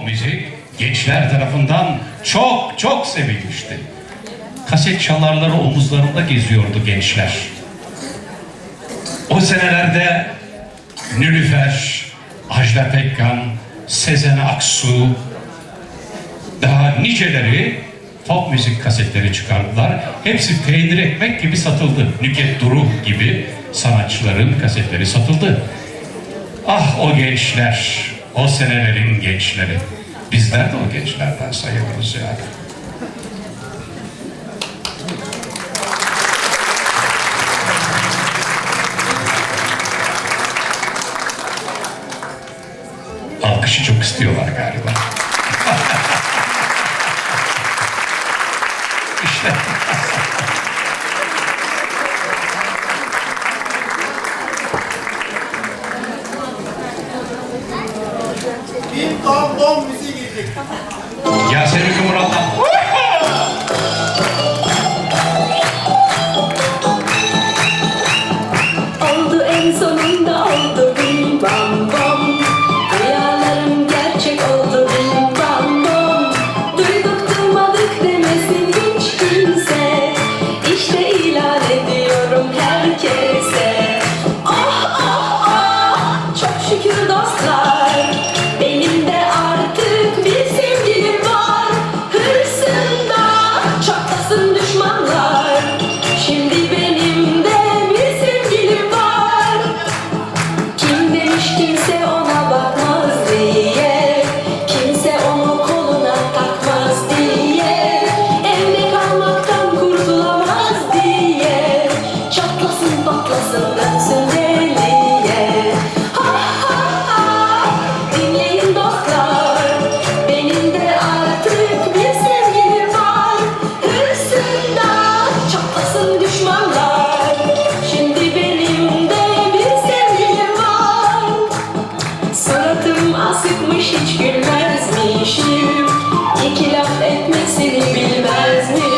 pop müzik gençler tarafından çok çok sevilmişti. Kaset çalarları omuzlarında geziyordu gençler. O senelerde Nülüfer, Ajda Pekkan, Sezen Aksu, daha niceleri pop müzik kasetleri çıkardılar. Hepsi peynir ekmek gibi satıldı. Nüket Duru gibi sanatçıların kasetleri satıldı. Ah o gençler, o senelerin gençleri. Bizler de o gençlerden sayılırız yani. Alkışı çok istiyorlar galiba. Bir tam bom gelecek. Yasemin Kumral'dan. Oldu asıkmış hiç gülmezmişim. İki laf etmesini bilmezmişim